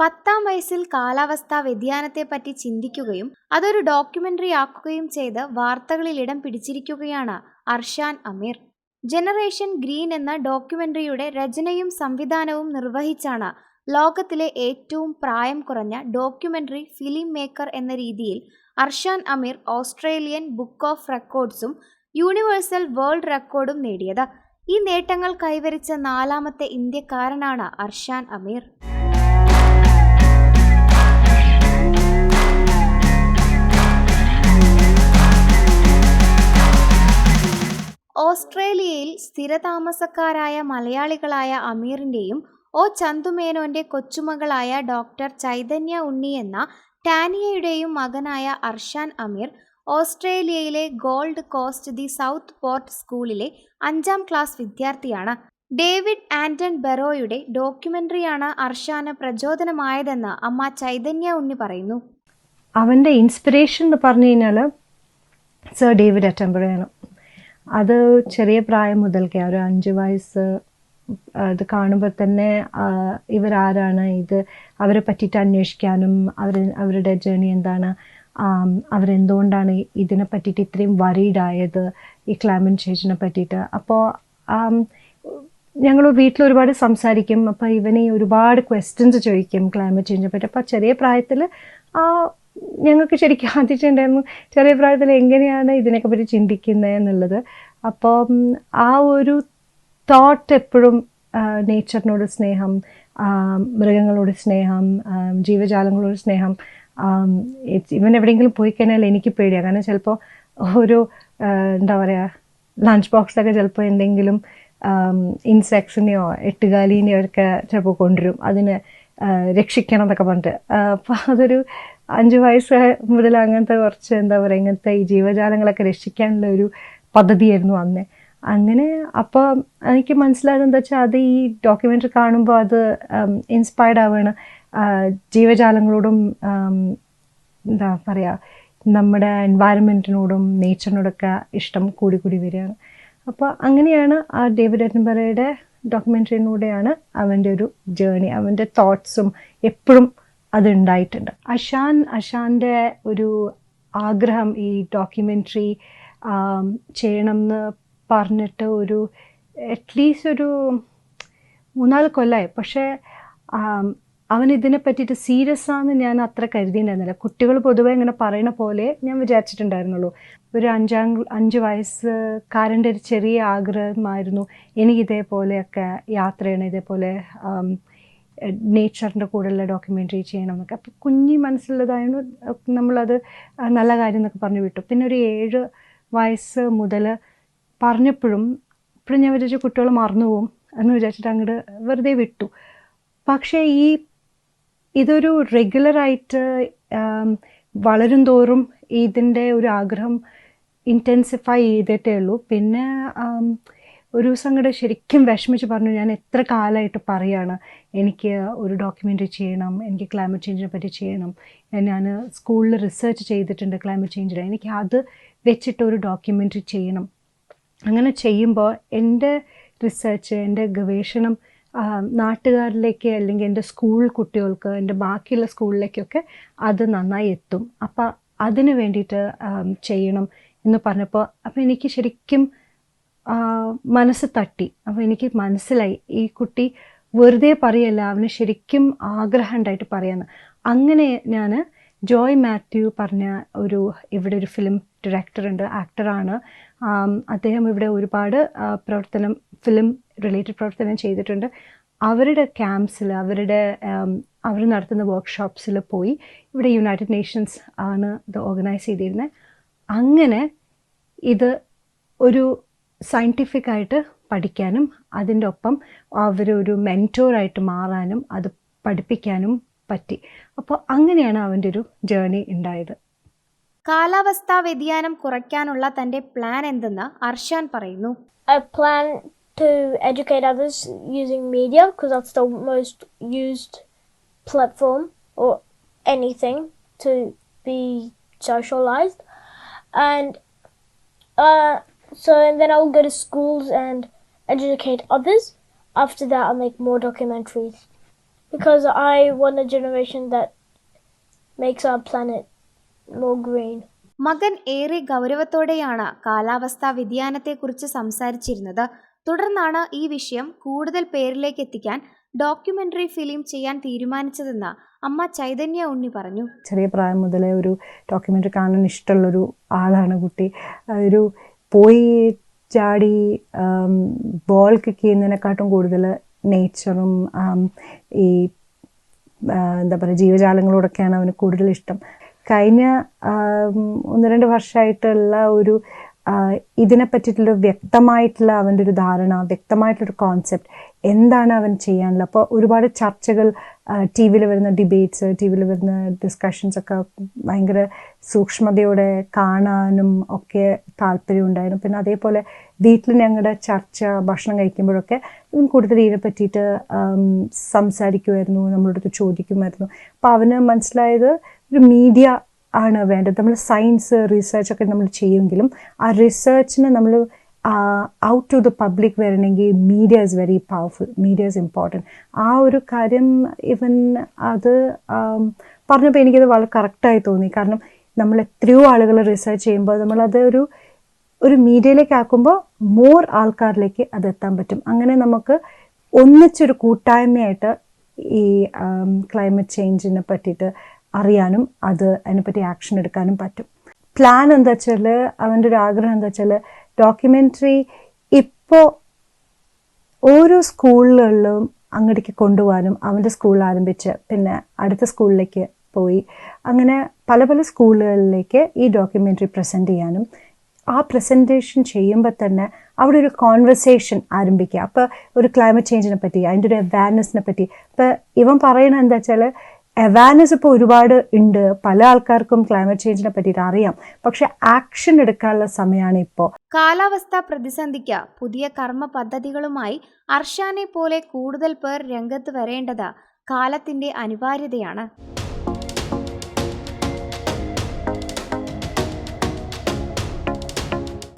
പത്താം വയസ്സിൽ കാലാവസ്ഥാ വ്യതിയാനത്തെപ്പറ്റി ചിന്തിക്കുകയും അതൊരു ഡോക്യുമെന്ററി ആക്കുകയും ചെയ്ത് വാർത്തകളിൽ ഇടം പിടിച്ചിരിക്കുകയാണ് അർഷാൻ അമീർ. ജനറേഷൻ ഗ്രീൻ എന്ന ഡോക്യുമെന്ററിയുടെ രചനയും സംവിധാനവും നിർവഹിച്ചാണ് ലോകത്തിലെ ഏറ്റവും പ്രായം കുറഞ്ഞ ഡോക്യുമെന്ററി ഫിലിം മേക്കർ എന്ന രീതിയിൽ Arshan Ameer Australian book of റെക്കോർഡ്സും universal world റെക്കോർഡും നേടിയത്. ഈ നേട്ടങ്ങൾ കൈവരിച്ച നാലാമത്തെ ഇന്ത്യക്കാരനാണ് അർഷാൻ അമീർ. ഓസ്ട്രേലിയയിൽ സ്ഥിരതാമസക്കാരായ മലയാളികളായ അമീറിന്റെയും ഒ. ചന്തുമേനോന്റെ കൊച്ചുമകളായ ഡോക്ടർ ചൈതന്യ ഉണ്ണി എന്ന ടാനിയയുടെയും മകനായ അർഷാൻ അമീർ ഓസ്ട്രേലിയയിലെ gold cost the south port സ്കൂളിലെ അഞ്ചാം ക്ലാസ് വിദ്യാർത്ഥിയാണ്. ഡേവിഡ് ആന്റൺ ബെറോയുടെ ഡോക്യുമെന്ററിയാണ് അർഷാന് പ്രചോദനമായതെന്ന് അമ്മ ചൈതന്യ ഉണ്ണി പറയുന്നു. അവന്റെ ഇൻസ്പിറേഷൻ എന്ന് പറഞ്ഞു കഴിഞ്ഞാൽ സർ ഡേവിഡ് അറ്റംബറയാണ് അത് ചെറിയ പ്രായം മുതൽക്കേ ഒരു അഞ്ച് വയസ്സ് അത് കാണുമ്പോൾ തന്നെ ഇവരാരാണ് ഇത്? അവരെ പറ്റിയിട്ട് അന്വേഷിക്കാനും അവർ അവരുടെ ജേണി എന്താണ്? അവരെന്തുകൊണ്ടാണ് ഇതിനെ പറ്റിയിട്ട് ഇത്രയും വറീഡായത്? ഈ ക്ലൈമറ്റ് ചേഞ്ചിനെ പറ്റിയിട്ട് അപ്പോൾ ഞങ്ങൾ വീട്ടിൽ ഒരുപാട് സംസാരിക്കും. അപ്പോൾ ഇവനെ ഒരുപാട് ക്വസ്റ്റ്യൻസ് ചോദിക്കും ക്ലൈമറ്റ് ചേഞ്ചിനെ പറ്റി. അപ്പോൾ ചെറിയ പ്രായത്തിൽ ആ ഞങ്ങൾക്ക് ശരിക്കും ആദ്യിച്ചിട്ടുണ്ടായിരുന്നു ചെറിയ പ്രായത്തിൽ എങ്ങനെയാണ് ഇതിനൊക്കെ പറ്റി ചിന്തിക്കുന്നത് എന്നുള്ളത്. അപ്പം ആ ഒരു തോട്ട് എപ്പോഴും നേച്ചറിനോട് സ്നേഹം മൃഗങ്ങളോട് സ്നേഹം ജീവജാലങ്ങളോട് സ്നേഹം ഇവൻ എവിടെയെങ്കിലും പോയി കഴിഞ്ഞാൽ എനിക്ക് പേടിയാണ് കാരണം ചിലപ്പോൾ ഒരു എന്താ പറയുക ലഞ്ച് ബോക്സിലൊക്കെ ചിലപ്പോൾ എന്തെങ്കിലും ഇൻസെക്ട്സിനെയോ എട്ടുകാലിനെയോ ഒക്കെ ചിലപ്പോൾ കൊണ്ടുവരും. അതിനെ രക്ഷിക്കണം എന്നൊക്കെ പറഞ്ഞിട്ട്. അപ്പോൾ അതൊരു അഞ്ച് വയസ്സ് മുതൽ അങ്ങനത്തെ കുറച്ച് എന്താ പറയുക ഇങ്ങനത്തെ ഈ ജീവജാലങ്ങളൊക്കെ രക്ഷിക്കാനുള്ള ഒരു പദ്ധതിയായിരുന്നു അന്ന്. അങ്ങനെ അപ്പോൾ എനിക്ക് മനസ്സിലായത് എന്താ വെച്ചാൽ അത് ഈ ഡോക്യുമെന്ററി കാണുമ്പോൾ അത് ഇൻസ്പയർഡ് ആവുകയാണ്. ജീവജാലങ്ങളോടും എന്താ പറയുക നമ്മുടെ എൻവയറമെന്റിനോടും നേച്ചറിനോടൊക്കെ ഇഷ്ടം കൂടി കൂടി വരികയാണ്. അപ്പോൾ അങ്ങനെയാണ് ആ ഡേവിഡ് അറ്റൻബറയുടെ ഡോക്യുമെന്ററിയിലൂടെയാണ് അവന്റെ ഒരു ജേണി അവന്റെ തോട്ട്സും എപ്പോഴും അത് ഉണ്ടായിട്ടുണ്ട് അഷാൻ അഷാന്റെ ഒരു ആഗ്രഹം ഈ ഡോക്യുമെന്ററി ചെയ്യണം എന്ന് പറഞ്ഞിട്ട് ഒരു അറ്റ്ലീസ്റ്റ് ഒരു മൂന്നാൽ കൊല്ലമായി പക്ഷേ അവൻ ഇതിനെ പറ്റിയിട്ട് സീരിയസ് ആണെന്ന് ഞാൻ അത്ര കരുതിയിട്ടുണ്ടായിരുന്നില്ല. കുട്ടികൾ പൊതുവെ ഇങ്ങനെ പറയണ പോലെ ഞാൻ വിചാരിച്ചിട്ടുണ്ടായിരുന്നുള്ളൂ. ഒരു അഞ്ചാം അഞ്ച് വയസ്സുകാരന്റെ ഒരു ചെറിയ ആഗ്രഹമായിരുന്നു. എനിക്ക് ഇതേപോലെയൊക്കെ യാത്ര ചെയ്യണം ഇതേപോലെ നേച്ചറിന്റെ കൂടെയുള്ള ഡോക്യുമെന്ററി ചെയ്യണം എന്നൊക്കെ അപ്പോൾ കുഞ്ഞി മനസ്സിലുള്ളതായതുകൊണ്ട് നമ്മളത് നല്ല കാര്യം എന്നൊക്കെ പറഞ്ഞു വിട്ടു. പിന്നെ ഒരു ഏഴ് വയസ്സ് മുതൽ പറഞ്ഞപ്പോഴും ഇപ്പോഴും ഞാൻ വിചാരിച്ചു കുട്ടികൾ മറന്നുപോകും എന്ന് വിചാരിച്ചിട്ട് അങ്ങോട്ട് വെറുതെ വിട്ടു. പക്ഷേ ഈ ഇതൊരു റെഗുലറായിട്ട് വളരും തോറും ഇതിന്റെ ഒരു ആഗ്രഹം ഇന്റൻസിഫൈ ചെയ്തിട്ടേ ഉള്ളൂ. പിന്നെ ഒരു ദിവസം കൂടെ ശരിക്കും വിഷമിച്ച് പറഞ്ഞു ഞാൻ എത്ര കാലമായിട്ട് പറയാണ് എനിക്ക് ഒരു ഡോക്യുമെന്ററി ചെയ്യണം എനിക്ക് ക്ലൈമറ്റ് ചേഞ്ചിനെ പറ്റി ചെയ്യണം ഞാൻ സ്കൂളിൽ റിസർച്ച് ചെയ്തിട്ടുണ്ട് ക്ലൈമറ്റ് ചേഞ്ചിൽ എനിക്ക് അത് വെച്ചിട്ട് ഒരു ഡോക്യുമെന്ററി ചെയ്യണം. അങ്ങനെ ചെയ്യുമ്പോൾ എന്റെ റിസർച്ച് എന്റെ ഗവേഷണം നാട്ടുകാരിലേക്ക് അല്ലെങ്കിൽ എന്റെ സ്കൂൾ കുട്ടികൾക്ക് എന്റെ ബാക്കിയുള്ള സ്കൂളിലേക്കൊക്കെ അത് നന്നായി എത്തും. അപ്പം അതിന് വേണ്ടിയിട്ട് ചെയ്യണം എന്ന് പറഞ്ഞപ്പോൾ അപ്പോൾ എനിക്ക് ശരിക്കും മനസ്സ് തട്ടി. അപ്പോൾ എനിക്ക് മനസ്സിലായി. ഈ കുട്ടി വെറുതെ പറയല്ല അവന് ശരിക്കും ആഗ്രഹം ഉണ്ടായിട്ട് പറയാന്ന്. അങ്ങനെ ഞാൻ ജോയ് മാത്യു പറഞ്ഞ ഒരു ഇവിടെ ഒരു ഫിലിം ഡയറക്ടറുണ്ട് ആക്ടറാണ് അദ്ദേഹം ഇവിടെ ഒരുപാട് പ്രവർത്തനം ഫിലിം റിലേറ്റഡ് പ്രവർത്തനം ചെയ്തിട്ടുണ്ട്. അവരുടെ ക്യാമ്പ്സിൽ അവരുടെ അവർ നടത്തുന്ന വർക്ക്ഷോപ്സിൽ പോയി ഇവിടെ യുണൈറ്റഡ് നേഷൻസ് ആണ് ഇത് ഓർഗനൈസ് ചെയ്തിരുന്നത് അങ്ങനെ ഇത് ഒരു സയന്റിഫിക് ആയിട്ട് പഠിക്കാനും അതിന്റെ ഒപ്പം അവരൊരു മെന്റോറായിട്ട് മാറാനും അത് പഠിപ്പിക്കാനും പറ്റി. അപ്പോൾ അങ്ങനെയാണ് അവന്റെ ഒരു ജേർണി ഉണ്ടായത്. കാലാവസ്ഥാ വ്യതിയാനം കുറയ്ക്കാനുള്ള തന്റെ പ്ലാൻ എന്തെന്ന് അർഷാൻ പറയുന്നു. I plan to educate others using media because that's the most used platform or anything to be socialized. And uh, so and then I'll go to schools and educate others. After that, I'll make more documentaries Because I want a generation that makes our planet more green. മകൻ ഏറെ ഗൗരവത്തോടെയാണ് കാലാവസ്ഥാ വ്യതിയാനത്തെക്കുറിച്ച് സംസാരിച്ചിരുന്നത് തുടർന്നാണ് ഈ വിഷയം കൂടുതൽ പേരിലേക്ക് എത്തിക്കാൻ documentary film ചെയ്യാൻ തീരുമാനിച്ചതെന്ന് അമ്മ ചൈതന്യ ഉണ്ണി പറഞ്ഞു ചെറിയ പ്രായം മുതലേ ഒരു ഡോക്യുമെന്ററി കാണാൻ ഇഷ്ടമുള്ളൊരു ആളാണ് കുട്ടി ഒരു പോയി ചാടി ബോൾ കിക്ക് ചെയ്യുന്നതിനെക്കാട്ടും കൂടുതൽ നേച്ചറും ഈ എന്താ പറയുക ജീവജാലങ്ങളോടൊക്കെയാണ് അവന് കൂടുതൽ ഇഷ്ടം. കഴിഞ്ഞ ഒന്ന് രണ്ട് വർഷമായിട്ടുള്ള ഒരു ഇതിനെ പറ്റിയിട്ടുള്ള വ്യക്തമായിട്ടുള്ള അവന്റെ ഒരു ധാരണ വ്യക്തമായിട്ടുള്ളൊരു കോൺസെപ്റ്റ് എന്താണ് അവൻ ചെയ്യാനുള്ളത്? അപ്പോൾ ഒരുപാട് ചർച്ചകൾ ടി വിയിൽ വരുന്ന ഡിബേറ്റ്സ് ടി വിയിൽ വരുന്ന ഡിസ്കഷൻസ് ഒക്കെ ഭയങ്കര സൂക്ഷ്മതയോടെ കാണാനും ഒക്കെ താല്പര്യമുണ്ടായിരുന്നു പിന്നെ അതേപോലെ വീട്ടിൽ ഞങ്ങളുടെ ചർച്ച ഭക്ഷണം കഴിക്കുമ്പോഴൊക്കെ ഇവൻ കൂടുതൽ ഇതിനെ പറ്റിയിട്ട് സംസാരിക്കുമായിരുന്നു നമ്മളടുത്ത് ചോദിക്കുമായിരുന്നു. അപ്പോൾ അവന് മനസ്സിലായത് ഒരു മീഡിയ ആണ് വേണ്ടത്. നമ്മൾ സയൻസ് റിസർച്ച് ഒക്കെ നമ്മൾ ചെയ്യുമെങ്കിലും ആ റിസർച്ചിന് നമ്മൾ ഔട്ട് ടു ദ പബ്ലിക് വരണമെങ്കിൽ media is very powerful media is important ആ ഒരു കാര്യം ഇവൻ അത് ആം, പറഞ്ഞപ്പോൾ എനിക്കത് വളരെ കറക്റ്റായി തോന്നി. കാരണം നമ്മൾ എത്രയോ ആളുകൾ റിസർച്ച് ചെയ്യുമ്പോൾ നമ്മളത് ഒരു ഒരു മീഡിയയിലേക്ക് ആക്കുമ്പോൾ മോർ ആൾക്കാരിലേക്ക് അത് എത്താൻ പറ്റും. അങ്ങനെ നമുക്ക് ഒന്നിച്ചൊരു കൂട്ടായ്മയായിട്ട് ഈ ക്ലൈമറ്റ് ചേഞ്ചിനെ പറ്റിയിട്ട് അറിയാനും അത് അതിനെപ്പറ്റി ആക്ഷൻ എടുക്കാനും പറ്റും. പ്ലാൻ എന്താ വെച്ചാൽ അവന്റെ ഒരു ആഗ്രഹം എന്താ വെച്ചാൽ ഡോക്യുമെന്ററി ഇപ്പോൾ ഓരോ സ്കൂളുകളിലും അങ്ങോട്ടേക്ക് കൊണ്ടുപോകാനും അവന്റെ സ്കൂൾ ആരംഭിച്ച് പിന്നെ അടുത്ത സ്കൂളിലേക്ക് പോയി. അങ്ങനെ പല പല സ്കൂളുകളിലേക്ക് ഈ ഡോക്യുമെന്ററി പ്രസന്റ് ചെയ്യാനും ആ പ്രസന്റേഷൻ ചെയ്യുമ്പോൾ തന്നെ അവിടെ ഒരു കോൺവെർസേഷൻ ആരംഭിക്കുക. അപ്പോൾ ഒരു ക്ലൈമറ്റ് ചേഞ്ചിനെ പറ്റി അതിന്റെ ഒരു അവയർനെസ്സിനെ പറ്റി. ഇപ്പോൾ ഇവൻ പറയണത് എന്താ വെച്ചാൽ അവയർനെസ് ഇപ്പോൾ ഒരുപാട് ഉണ്ട് പല ആൾക്കാർക്കും ക്ലൈമറ്റ് ചേഞ്ചിനെ പറ്റിയിട്ട് അറിയാം. പക്ഷെ ആക്ഷൻ എടുക്കാനുള്ള സമയമാണ് ഇപ്പോൾ കാലാവസ്ഥാ പ്രതിസന്ധിക്ക് പുതിയ കർമ്മ പദ്ധതികളുമായി അർഷാനെ പോലെ കൂടുതൽ പേർ രംഗത്ത് വരേണ്ടത് കാലത്തിന്റെ അനിവാര്യതയാണ്.